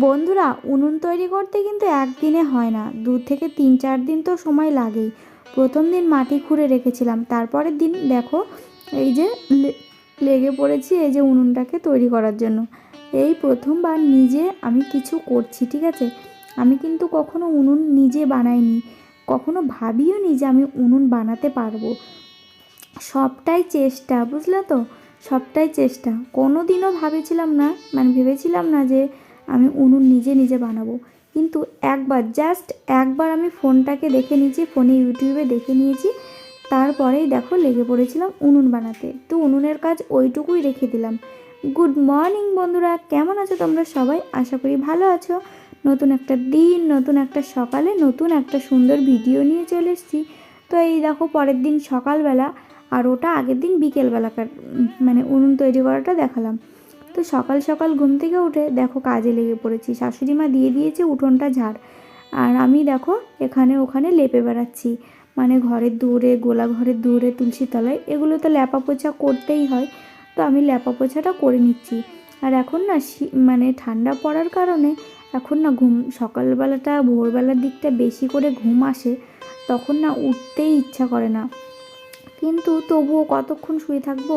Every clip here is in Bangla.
বন্ধুরা, উনুন তৈরি করতে কিন্তু একদিনে হয় না। দু থেকে তিন চার দিন তো সময় লাগেই। প্রথম দিন মাটি খুঁড়ে রেখেছিলাম, তারপরের দিন দেখো, এই যে লেগে পড়েছি এই যে উনুনটাকে তৈরি করার জন্য। এই প্রথমবার নিজে আমি কিছু করছি, ঠিক আছে? আমি কিন্তু কখনো উনুন নিজে বানাইনি, কখনো ভাবিও নি যে আমি উনুন বানাতে পারব। সবটাই চেষ্টা, বুঝলে তো? সবটাই চেষ্টা। কোনো দিনও ভাবেছিলাম না মানে ভেবেছিলাম না যে আমি উনুন নিজে নিজে বানাবো। কিন্তু একবার জাস্ট একবার আমি ফোনটাকে দেখে নিয়েছি, ফোনে ইউটিউবে দেখে নিয়েছি, তারপরেই দেখো লেগে পড়েছিলাম উনুন বানাতে। তো উনুনের কাজ ওইটুকুই রেখে দিলাম। গুড মর্নিং বন্ধুরা, কেমন আছো তোমরা সবাই? আশা করি ভালো আছো। নতুন একটা দিন, নতুন একটা সকালে, নতুন একটা সুন্দর ভিডিও নিয়ে চলে এসেছি। তো এই দেখো পরের দিন সকালবেলা আর ওটা আগের দিন বিকেলবেলাকার মানে উনুন তৈরি করাটা দেখালাম। তো সকাল সকাল ঘুম থেকে উঠে দেখো কাজে লেগে পড়েছি। শাশুড়ি মা দিয়ে দিয়েছে উঠোনটা ঝাড়। আর আমি দেখো এখানে ওখানে লেপে বেড়াচ্ছি। মানে ঘরের দূরে গোলা ঘরের দূরে তুলসী তলায় এগুলো তো ল্যাপা পোছা করতেই হয়। তো আমি ল্যাপা পোছাটা করে নিচ্ছি। আর এখন না মানে ঠান্ডা পড়ার কারণে এখন না ঘুম, সকালবেলাটা, ভোরবেলার দিকটা বেশি করে ঘুম আসে, তখন না উঠতেই ইচ্ছা করে না। কিন্তু তবুও কতক্ষণ শুয়ে থাকব?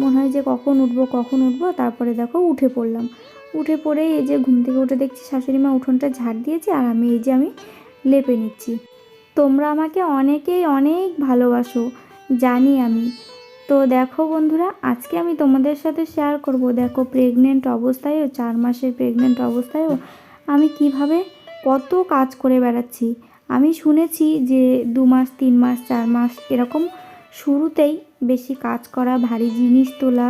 মনে হয় যে কখন উঠবো কখন উঠবো, তারপরে দেখো উঠে পড়লাম। উঠে পড়ে এই যে ঘুম থেকে উঠে দেখছি শাশুড়ি মা উঠোনটা ঝাড় দিয়েছে আর আমি এই যে আমি লেপে নিচ্ছি। তোমরা আমাকে অনেকেই অনেক ভালোবাসো, জানি আমি। তো দেখো বন্ধুরা, আজকে আমি তোমাদের সাথে শেয়ার করব। দেখো প্রেগনেন্ট অবস্থায়ও, চার মাসের প্রেগনেন্ট অবস্থায়ও আমি কীভাবে কত কাজ করে বেড়াচ্ছি। আমি শুনেছি যে দু মাস, তিন মাস, চার মাস এরকম শুরুতেই বেশি কাজ করা, ভারী জিনিস তোলা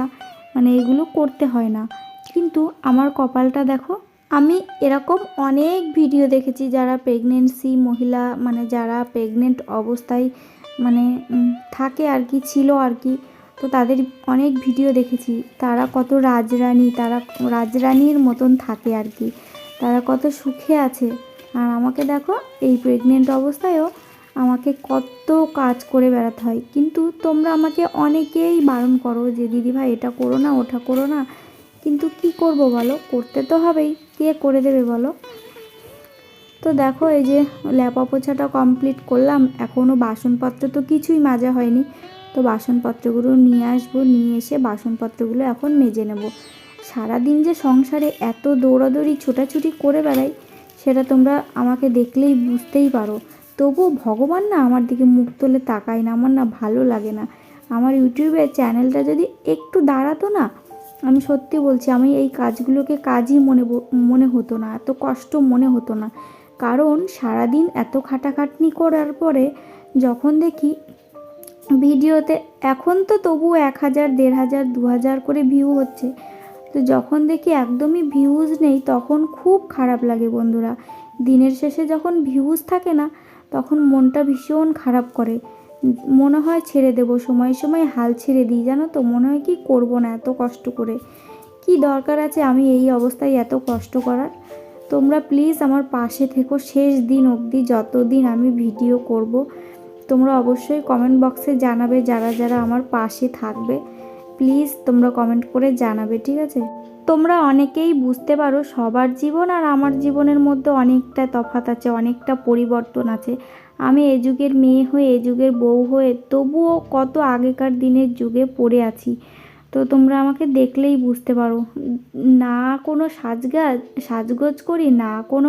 মানে এগুলো করতে হয় না। কিন্তু আমার কপালটা দেখো, আমি এরকম অনেক ভিডিও দেখেছি যারা প্রেগনেন্সি মহিলা মানে যারা প্রেগনেন্ট অবস্থায় মানে থাকে আর কি, ছিল আর কি, তো তাদের অনেক ভিডিও দেখেছি। তারা কত রাজরানী, তারা রাজরানীর মতন থাকে আর কি, তারা কত সুখে আছে। আর আমাকে দেখো, এই প্রেগনেন্ট অবস্থায়ও আমাকে কত কাজ করে বেড়াতে হয়। কিন্তু তোমরা আমাকে অনেকেই বারণ করো যে দিদি ভাই এটা করো না, ওটা করো না। কিন্তু কি করব বলো? করতে তো হবেই। কে করে দেবে বলো? তো দেখো, এই যে ল্যাপা পোছাটা কমপ্লিট করলাম। এখনও বাসনপত্র তো কিছুই মাজা হয়নি। তো বাসনপত্রগুলো নিয়ে আসব, নিয়ে এসে বাসনপত্রগুলো এখন মেজে নেব। সারাদিন যে সংসারে এত দৌড়াদৌড়ি, ছোটাছুটি করে বেড়াই, সেটা তোমরা আমাকে দেখলেই বুঝতেই পারো। তবুও ভগবান না আমার দিকে মুখ তুলে তাকায় না, আমার না ভালো লাগে না। আমার ইউটিউবের চ্যানেলটা যদি একটু দাঁড়াতো না, আমি সত্যি বলছি, আমি এই কাজগুলোকে কাজই মনে মনে হতো না, এত কষ্ট মনে হতো না। কারণ সারাদিন এত খাটাখাটনি করার পরে যখন দেখি ভিডিওতে, এখন তো তবু এক হাজার, দেড় হাজার, দু হাজার করে ভিউ হচ্ছে। তো যখন দেখি একদমই ভিউজ নেই, তখন খুব খারাপ লাগে বন্ধুরা। দিনের শেষে যখন ভিউজ থাকে না তখন মনটা ভীষণ খারাপ করে। মনে হয় ছেড়ে দেবো, সময় সময় হাল ছেড়ে দিই, জানো তো? মনে হয় কি করব না এত কষ্ট করে? কি দরকার আছে আমি এই অবস্থায় এত কষ্ট করার? তোমরা প্লিজ আমার পাশে থেকো, শেষ দিন অবধি যতদিন আমি ভিডিও করব, তোমরা অবশ্যই কমেন্ট বক্সে জানাবে যারা যারা আমার পাশে থাকবে। প্লিজ তোমরা কমেন্ট করে জানাবে, ঠিক আছে? তোমরা অনেকেই বুঝতে পারো সবার জীবন আর আমার জীবনের মধ্যে অনেকটা তফাৎ আছে, অনেকটা পরিবর্তন আছে। আমি এ যুগের মেয়ে হয়ে, এ যুগের বউ হয়ে তবুও কত আগেকার দিনের যুগে পড়ে আছি। তো তোমরা আমাকে দেখলেই বুঝতে পারো। না কোনো সাজগাজ সাজগোজ করি, না কোনো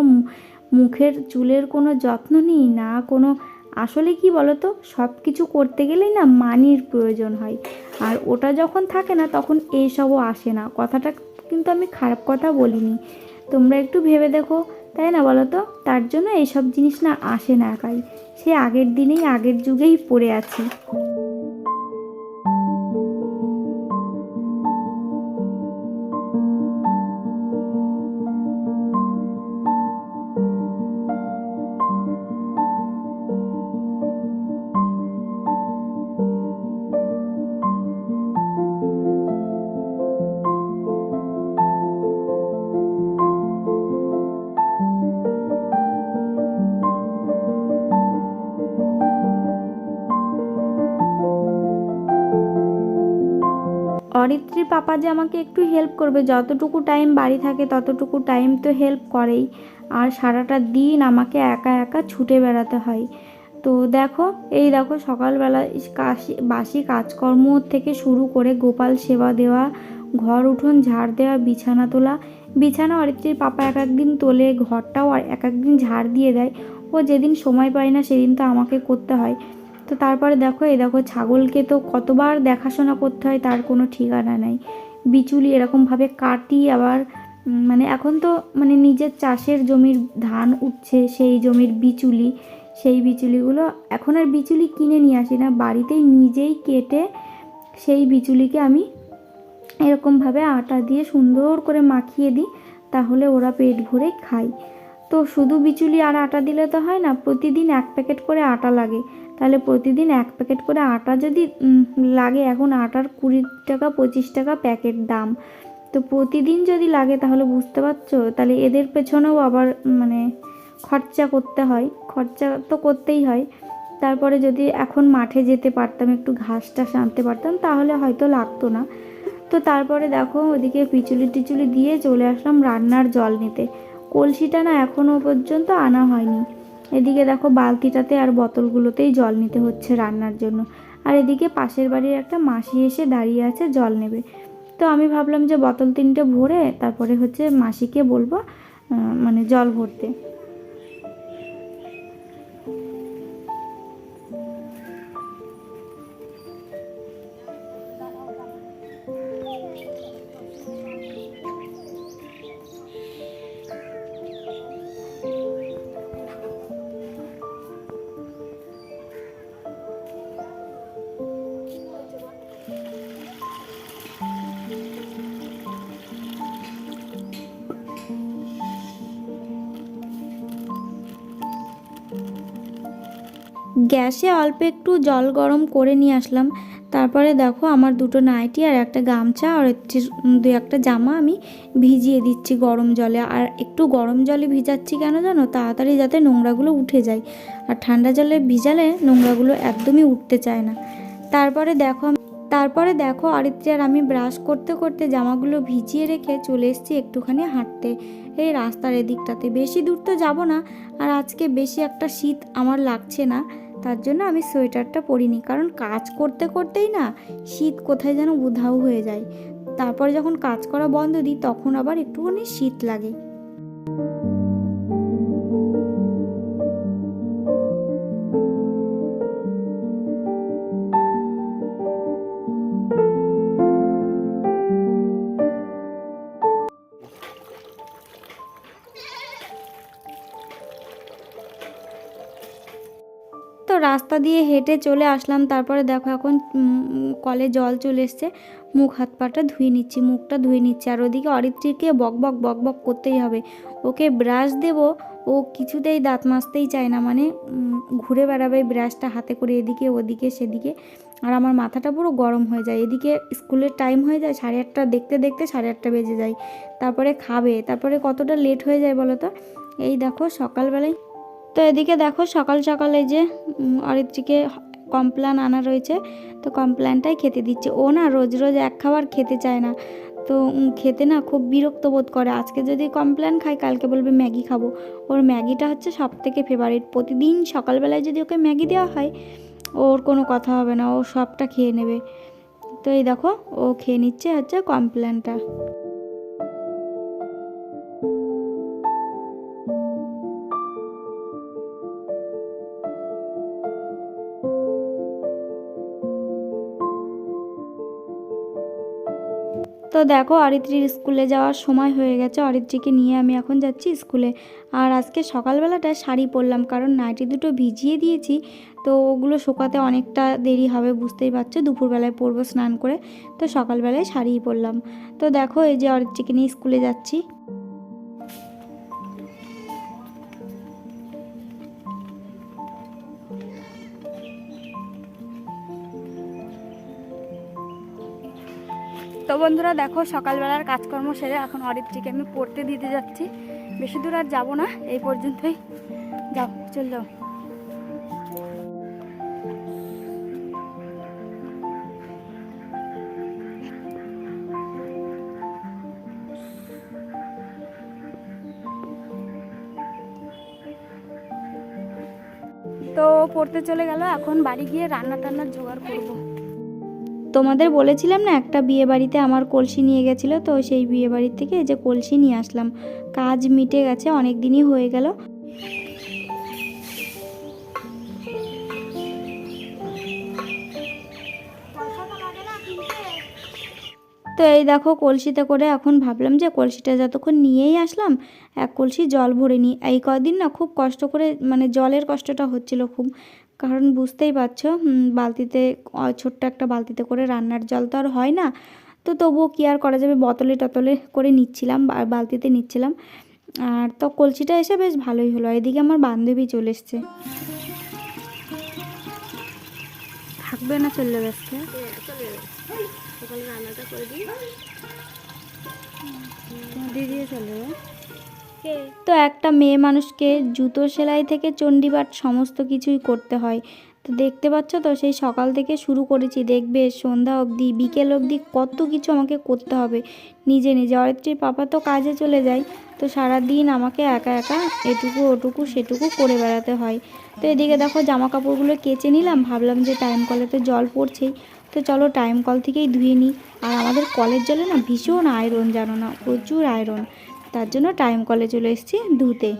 মুখের চুলের কোনো যত্ন নিই, না কোনো, আসলে কি বলো তো সব কিছু করতে গেলেই না মানির প্রয়োজন হয়। আর ওটা যখন থাকে না তখন এইসবও আসে না। কথাটা কিন্তু আমি খারাপ কথা বলিনি। তোমরা একটু ভেবে দেখো, তাই না বলো তো তার জন্য এসব জিনিস না আসে না একাই সে আগের দিনেই আগের যুগেই পড়ে আছি। অরিত্রীর পাপা যে আমাকে একটু হেল্প করবে, যতটুকু টাইম বাড়ি থাকে ততটুকু টাইম তো হেল্প করেই। আর সারাটা দিন আমাকে একা একা ছুটে বেড়াতে হয়। তো দেখো, এই দেখো সকালবেলা কাশি, বাসি কাজকর্ম থেকে শুরু করে গোপাল সেবা দেওয়া, ঘর উঠোন ঝাড় দেওয়া, বিছানা তোলা। বিছানা অরিত্রীর পাপা এক একদিন তোলে, ঘরটাও আর এক একদিন ঝাড় দিয়ে দেয়। ও যেদিন সময় পায় না সেদিন তো আমাকে করতে হয়। তো তারপরে দেখো, এই দেখো, ছাগলকে তো কতবার দেখাশোনা করতে হয়, তার কোনো ঠিকানা নাই। বিচুলি এরকমভাবে কাটি আবার মানে এখন তো মানে নিজের চাষের জমির ধান উঠছে, সেই জমির বিচুলি, সেই বিচুলিগুলো এখন আর বিচুলি কিনে নিয়ে আসি না, বাড়িতেই নিজেই কেটে সেই বিচুলিকে আমি এরকমভাবে আটা দিয়ে সুন্দর করে মাখিয়ে দিই, তাহলে ওরা পেট ভরে খায়। তো শুধু বিচুলি আর আটা দিলে তো হয় না, প্রতিদিন এক প্যাকেট করে আটা লাগে। তাহলে প্রতিদিন এক প্যাকেট করে আটা যদি লাগে, এখন আটার কুড়ি টাকা, পঁচিশ টাকা প্যাকেট দাম। তো প্রতিদিন যদি লাগে তাহলে বুঝতে পারছ? তাহলে এদের পেছনেও আবার মানে খরচা করতে হয়। খরচা তো করতেই হয়। তারপরে যদি এখন মাঠে যেতে পারতাম, একটু ঘাস টাস আনতে পারতাম, তাহলে হয়তো লাগতো না। তো তারপরে দেখো, ওদিকে পিচুলি টিচুলি দিয়ে চলে আসলাম রান্নার জল নিতে। কলসিটা না এখনও পর্যন্ত আনা হয়নি। এদিকে দেখো বালতিটাতে আর বোতলগুলোতেই জল নিতে হচ্ছে রান্নার জন্য। আর এদিকে পাশের বাড়ির একটা মাসি এসে দাঁড়িয়ে আছে, জল নেবে। তো আমি ভাবলাম যে বোতল তিনটে ভরে তারপরে হচ্ছে মাসিকে বলব মানে জল ভরতে। গ্যাসে অল্প একটু জল গরম করে নিয়ে আসলাম। তারপরে দেখো আমার দুটো নাইটি আর একটা গামছা আর একটি দু একটা জামা আমি ভিজিয়ে দিচ্ছি গরম জলে। আর একটু গরম জলে ভিজাচ্ছি কেন জানো? তাড়াতাড়ি যাতে নোংরাগুলো উঠে যায়। আর ঠান্ডা জলে ভিজালে নোংরাগুলো একদমই উঠতে চায় না। তারপরে দেখো তারপরে দেখো আর আমি ব্রাশ করতে করতে জামাগুলো ভিজিয়ে রেখে চলে এসেছি একটুখানি হাঁটতে। এই রাস্তার এদিকটাতে। বেশি দূর তো যাব না। আর আজকে বেশি একটা শীত আমার লাগছে না। তার জন্য আমি সোয়েটারটা পরিনি। কারণ কাজ করতে করতেই না শীত কোথায় যেন উধাও হয়ে যায়। তারপর যখন কাজ করা বন্ধ দিই, তখন আবার একটুখানি শীত লাগে। রাস্তা দিয়ে হেঁটে চলে আসলাম। তারপরে দেখো এখন কলে জল চলে এসছে। মুখ হাত পাটা ধুয়ে নিচ্ছি, মুখটা ধুয়ে নিচ্ছি। আর ওদিকে অরিত্রীকে বক বক বক বক করতেই হবে। ওকে ব্রাশ দেব, ও কিছুতেই দাঁত মাজতেই চায় না। মানে ঘুরে বেড়াবে ব্রাশটা হাতে করে এদিকে, ওদিকে, সেদিকে। আর আমার মাথাটা পুরো গরম হয়ে যায়। এদিকে স্কুলের টাইম হয়ে যায় সাড়ে আটটা, দেখতে দেখতে সাড়ে আটটা বেজে যায়। তারপরে খাবে। তারপরে কতটা লেট হয়ে যায় বলো তো? এই দেখো সকালবেলায় তো এদিকে দেখো সকাল সকালে যে অরিত্রীকে কমপ্ল্যান আনা রয়েছে। তো কমপ্ল্যানটাই খেতে দিচ্ছে। ও না রোজ রোজ এক খাবার খেতে চায় না। তো খেতে না খুব বিরক্ত বোধ করে। আজকে যদি কমপ্ল্যান খাই কালকে বলবে ম্যাগি খাব। ওর ম্যাগিটা হচ্ছে সব থেকে ফেভারিট প্রতিদিন সকালবেলায় যদি ওকে ম্যাগি দেওয়া হয়, ওর কোনো কথা হবে না। ও সবটা খেয়ে নেবে। তো এই দেখো, ও খেয়ে নিচ্ছে হচ্ছে কমপ্ল্যানটা তো দেখো অরিত্রীর স্কুলে যাওয়ার সময় হয়ে গেছে। অরিত্রীকে নিয়ে আমি এখন যাচ্ছি স্কুলে। আর আজকে সকালবেলাটা শাড়ি পরলাম, কারণ নাইটি দুটো ভিজিয়ে দিয়েছি। তো ওগুলো শোকাতে অনেকটা দেরি হবে, বুঝতেই পারছ? দুপুরবেলায় পরবো স্নান করে। তো সকালবেলায় শাড়ি পরলাম। তো দেখো এই যে অরিত্রীকে নিয়ে স্কুলে যাচ্ছি। তো বন্ধুরা দেখো, সকালবেলার কাজকর্ম সেরে এখন অরিত্রিকে আমি পড়তে দিতে যাচ্ছি। বেশি দূর আর যাব না, এই পর্যন্তই। যাও, চল তো পড়তে চলে গেল, এখন বাড়ি গিয়ে রান্না টান্নার জোগাড় করব। তোমাদের বলেছিলাম না, একটা বিয়ে বাড়িতে আমার কলসি নিয়ে গেছিল, তো সেই বিয়ে বাড়ির থেকে এই যে কলসি নিয়ে আসলাম। কাজ মিটে গেছে, অনেক দিনই হয়ে গেল। তো এই দেখো কলসিতে করে এখন ভাবলাম যে কলসিটা যতক্ষণ নিয়েই আসলাম, এক কলসি জল ভরে নিই। এই কদিন না খুব কষ্ট করে মানে জলের কষ্টটা হচ্ছিল খুব। কারণ বুঝতেই পারছ বালতিতে ছোট্ট একটা বালতিতে করে রান্নার জল তো আর হয় না। তো তবুও কি আর করা যাবে? বোতলে টতলে করে নিচ্ছিলাম বালতিতে নিচ্ছিলাম। আর তো কলসিটা এসে বেশ ভালোই হলো এদিকে আমার বান্ধবী চলে এসছে। থাকবে না করে দিই। দিদি চলে কে তো একটা মেয়ে মানুষকে জুতো সেলাই থেকে চণ্ডীপাঠ সমস্ত কিছুই করতে হয়। তো দেখতে পাচ্ছ তো, সেই সকাল থেকে শুরু করেছি। দেখবে সন্ধ্যা অবধি, বিকেল অবধি কত কিছু আমাকে করতে হবে। নিজে নিজে। অরিত্রীর পাপা তো কাজে চলে যায়। তো সারা দিন আমাকে একা একা এটুকু ওটুকু সেটুকু করে বেড়াতে হয়। তো এদিকে দেখো জামা কাপড়গুলো কেচে নিলাম। ভাবলাম যে টাইম কলে তো জল পড়ছেই। তো চলো টাইম কল থেকেই ধুয়ে নিই। আর আমাদের কলের জলে না ভীষণ আয়রন জানো না? প্রচুর আয়রন তার জন্য টাইম কলে চলে এসেছি ধুতে।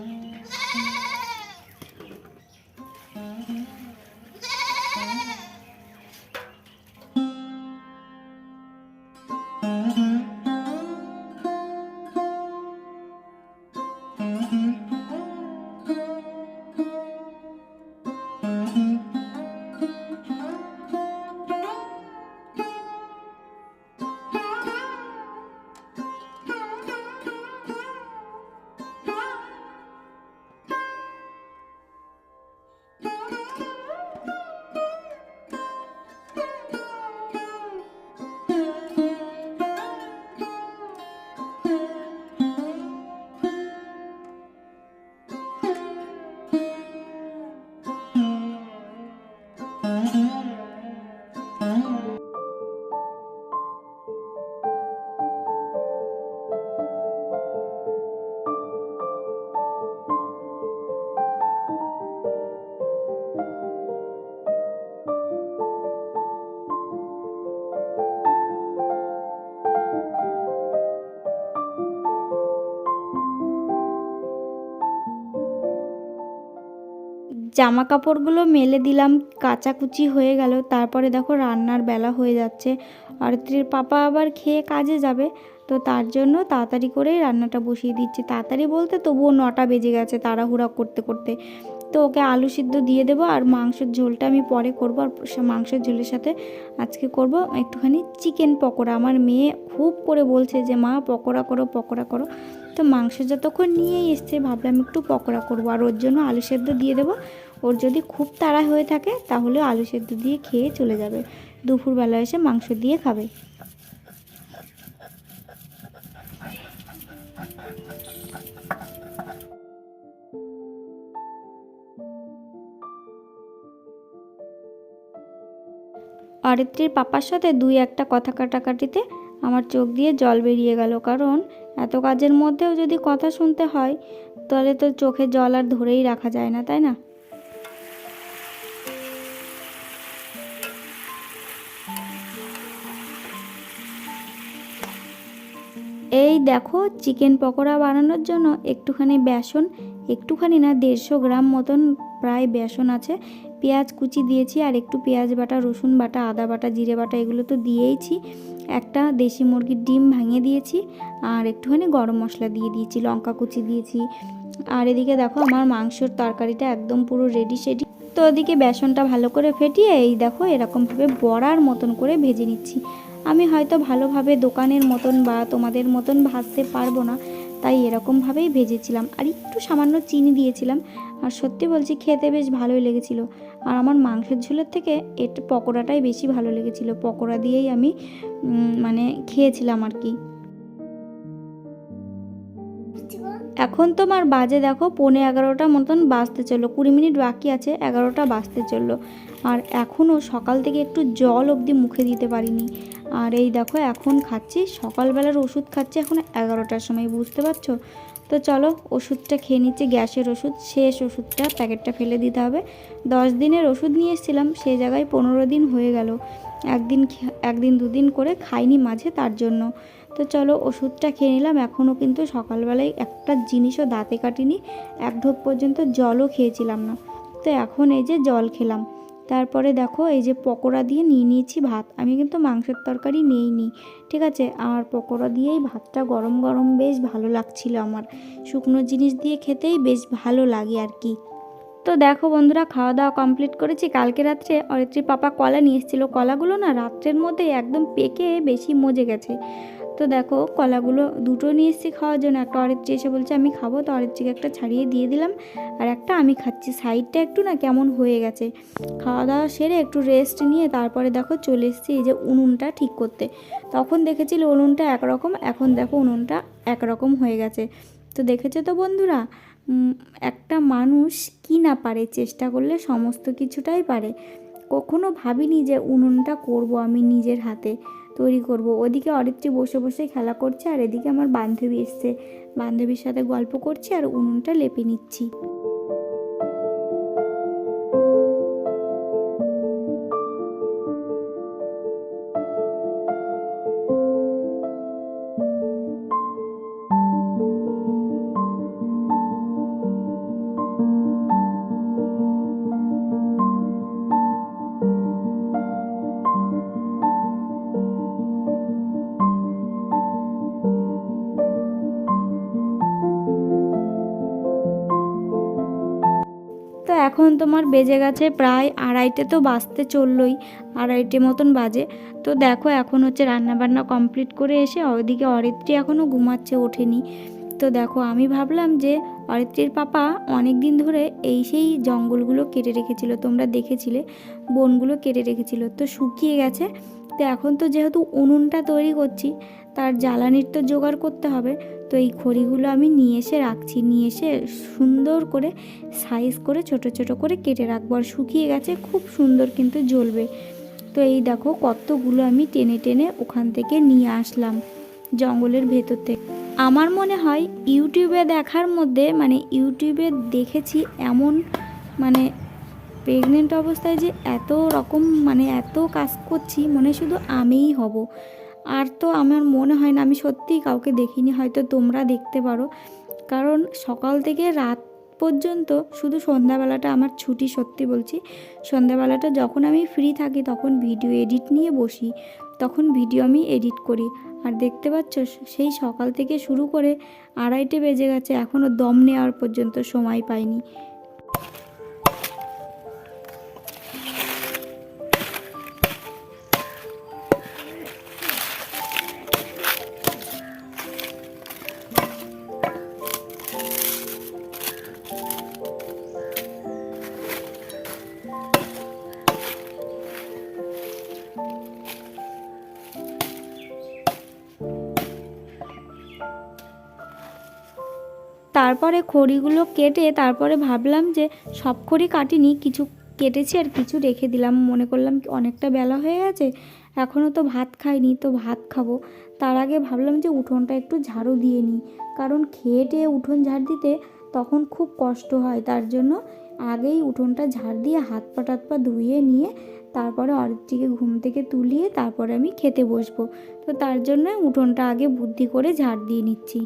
জামা কাপড়গুলো মেলে দিলাম, কাচাকুচি হয়ে গেল। তারপরে দেখো রান্নার বেলা হয়ে যাচ্ছে। অরিত্রীর পাপা আবার খেয়ে কাজে যাবে, তো তার জন্য তাড়াতাড়ি করেই রান্নাটা বসিয়ে দিচ্ছি। তাড়াতাড়ি বলতে তবুও নটা বেজে গেছে তাড়াহুড়া করতে করতে। তো ওকে আলু সিদ্ধ দিয়ে দেবো আর মাংসের ঝোলটা আমি পরে করব আর মাংসের ঝোলের সাথে আজকে করব একটুখানি চিকেন পকোড়া। আমার মেয়ে খুব করে বলছে যে, মা, পকোড়া করো পকোড়া করো। তো মাংস যতক্ষণ নিয়েই এসছে, ভাবলাম একটু পকোড়া করব আর ওর জন্য আলু সেদ্ধ দিয়ে দেবো। ওর যদি খুব তাড়া হয়ে থাকে, তাহলে আলু সেদ্ধ দিয়ে খেয়ে চলে যাবে। দুপুরবেলা এসে মাংস দিয়ে খাবে। অরিত্রীর পাপার সাথে দুই একটা কথা কাটাকাটিতে আমার চোখ দিয়ে জল বেরিয়ে গেল। কারণ এত কাজের মধ্যেও যদি কথা শুনতে হয়, তাহলে তো চোখে জল আর ধরেই রাখা যায় না, তাই না? এই দেখো, চিকেন পকোড়া বানানোর জন্য একটুখানি বেসন, একটুখানি না দেড়শো গ্রাম মতন প্রায় বেসন আছে। পেঁয়াজ কুচি দিয়েছি আর একটু পেঁয়াজ বাটা, রসুন বাটা, আদা বাটা, জিরে বাটা এগুলো তো দিয়েইছি। একটা দেশি মুরগির ডিম ভাঙিয়ে দিয়েছি আর একটুখানি গরম মশলা দিয়ে দিয়েছি, লঙ্কা কুচি দিয়েছি। আর এদিকে দেখো আমার মাংসর তরকারিটা একদম পুরো রেডি সেডি তো ওদিকে বেসনটা ভালো করে ফেটিয়ে এই দেখো এরকমভাবে বড়ার মতন করে ভেজে নিচ্ছি। আমি হয়তো ভালোভাবে দোকানের মতন বা তোমাদের মতন ভাজতে পারব না, তাই এরকমভাবেই ভেজেছিলাম। আর একটু সামান্য চিনি দিয়েছিলাম। আর সত্যি বলছি খেতে বেশ ভালোই লেগেছিল। আর আমার মাংসের ঝোলের থেকে এটা পকোড়াটাই বেশি ভালো লেগেছিল। পকোড়া দিয়েই আমি মানে খেয়েছিলাম আর কি। এখন তোমার বাজে দেখো, পৌনে এগারোটা মতন বাজতে চলল। কুড়ি মিনিট বাকি আছে, এগারোটা বাজতে চলল। আর এখনও সকাল থেকে একটু জল অবধি মুখে দিতে পারিনি। আর এই দেখো, এখন খাচ্ছি। সকালবেলার ওষুধ খাচ্ছি এখন এগারোটার সময়, বুঝতে পারছ? তো চলো ওষুধটা খেয়ে নিচ্ছি, গ্যাসের ওষুধ, শেষ ওষুধটা, প্যাকেটটা ফেলে দিতে হবে। দশ দিনের ওষুধ নিয়ে এসেছিলাম, সেই জায়গায় পনেরো দিন হয়ে গেল। একদিন একদিন দুদিন করে খাইনি মাঝে তার জন্য। তো চলো ওষুধটা খেয়ে নিলাম, এখনও কিন্তু সকালবেলায় একটা জিনিসও দাঁতে কাটিনি, এক ঢোক পর্যন্ত জলও খেয়েছিলাম না। তো এখন এই যে জল খেলাম। তারপরে দেখো এই যে পকোড়া দিয়ে নিয়ে নিয়েছি ভাত। আমি কিন্তু মাংসের তরকারি নিইনি, ঠিক আছে? আমার পকোড়া দিয়েই ভাতটা গরম গরম বেশ ভালো লাগছিল আমার। শুকনো জিনিস দিয়ে খেতেই বেশ ভালো লাগে আর কি। তো দেখো বন্ধুরা, খাওয়া দাওয়া কমপ্লিট করেছি। কালকে রাত্রে অরিত্রী পাপা কলা নিয়ে এসেছিল। কলাগুলো না রাত্রের মধ্যে একদম পেকে বেশি মজে গেছে। তো দেখো কলাগুলো দুটো নিয়ে এসেছি খাওয়ার জন্য। একটা অরিত্রী এসে বলছে, আমি খাব। তো অরিত্রীকে একটা ছাড়িয়ে দিয়ে দিলাম। আর একটা আমি খাচ্ছি। সাইডটা একটু না কেমন হয়ে গেছে। খাওয়া দাওয়া সেরে একটু রেস্ট নিয়ে তারপরে দেখো চলে এসেছি এই যে উনুনটা ঠিক করতে। তখন দেখেছিল উনুনটা একরকম, এখন দেখো উনুনটা একরকম হয়ে গেছে। তো দেখেছ তো বন্ধুরা একটা মানুষ কি না পারে চেষ্টা করলে সমস্ত কিছুটাই পারে। কখনো ভাবিনি যে উনুনটা করব আমি নিজের হাতে। তৈরি করব। ওদিকে অরিত্রী বসে বসে খেলা করছে আর এদিকে আমার বান্ধবী এসছে। বান্ধবীর সাথে গল্প করছি আর উনুনটা লেপে নিচ্ছি। তোমার বেজে গেছে প্রায় আড়াইটে তো বাজতে চললোই, আড়াইটে মতন বাজে। তো দেখো এখন হচ্ছে রান্নাবান্না কমপ্লিট করে এসে ওইদিকে অরিত্রী এখনও ঘুমাচ্ছে ওঠেনি। তো দেখো আমি ভাবলাম যে অরিত্রীর পাপা অনেক দিন ধরে এই সেই জঙ্গলগুলো কেটে রেখেছিল, তোমরা দেখেছিলে, বনগুলো কেটে রেখেছিল, তো শুকিয়ে গেছে। তো এখন তো যেহেতু উনুনটা তৈরি করছি, তার জ্বালানির তো জোগাড় করতে হবে তো এই খড়িগুলো আমি নিয়ে এসে রাখছি, নিয়ে এসে সুন্দর করে সাইজ করে ছোট ছোট করে কেটে রাখব। আর শুকিয়ে গেছে, খুব সুন্দর কিন্তু জ্বলবে। তো এই দেখো কতগুলো আমি টেনে টেনে ওখান থেকে নিয়ে আসলাম জঙ্গলের ভেতর থেকে। আমার মনে হয় ইউটিউবে দেখার মধ্যে মানে ইউটিউবে দেখেছি এমন মানে প্রেগনেন্ট অবস্থায় যে এত রকম মানে এত কাজ করছি, মনে শুধু আমিই হব। আর তো আমার মনে হয় না, আমি সত্যিই কাউকে দেখিনি, হয়তো তোমরা দেখতে পারো। কারণ সকাল থেকে রাত পর্যন্ত শুধু সন্ধ্যাবেলাটা আমার ছুটি, সত্যি বলছি। সন্ধ্যাবেলাটা যখন আমি ফ্রি থাকি, তখন ভিডিও এডিট নিয়ে বসি, তখন ভিডিও আমি এডিট করি। আর দেখতে পাচ্ছ, সেই সকাল থেকে শুরু করে আড়াইটে বেজে গেছে এখনও দম নেওয়ার পর্যন্ত সময় পাইনি। খড়িগুলো কেটে তারপরে ভাবলাম যে সব খড়ি কাটিনি, কিছু কেটেছি আর কিছু রেখে দিলাম। মনে করলাম অনেকটা বেলা হয়ে গেছে এখনও তো ভাত খাইনি, তো ভাত খাব। তার আগে ভাবলাম যে উঠোনটা একটু ঝাড়ু দিয়ে নিই, কারণ খেয়ে উঠোন ঝাড় দিতে তখন খুব কষ্ট হয়। তার জন্য আগেই উঠোনটা ঝাড় দিয়ে হাত পা টাত পা ধুয়ে নিয়ে তারপরে অরিত্রীকে ঘুম থেকে তুলিয়ে তারপরে আমি খেতে বসবো। তো তার জন্য উঠোনটা আগে বুদ্ধি করে ঝাড় দিয়ে নিচ্ছি।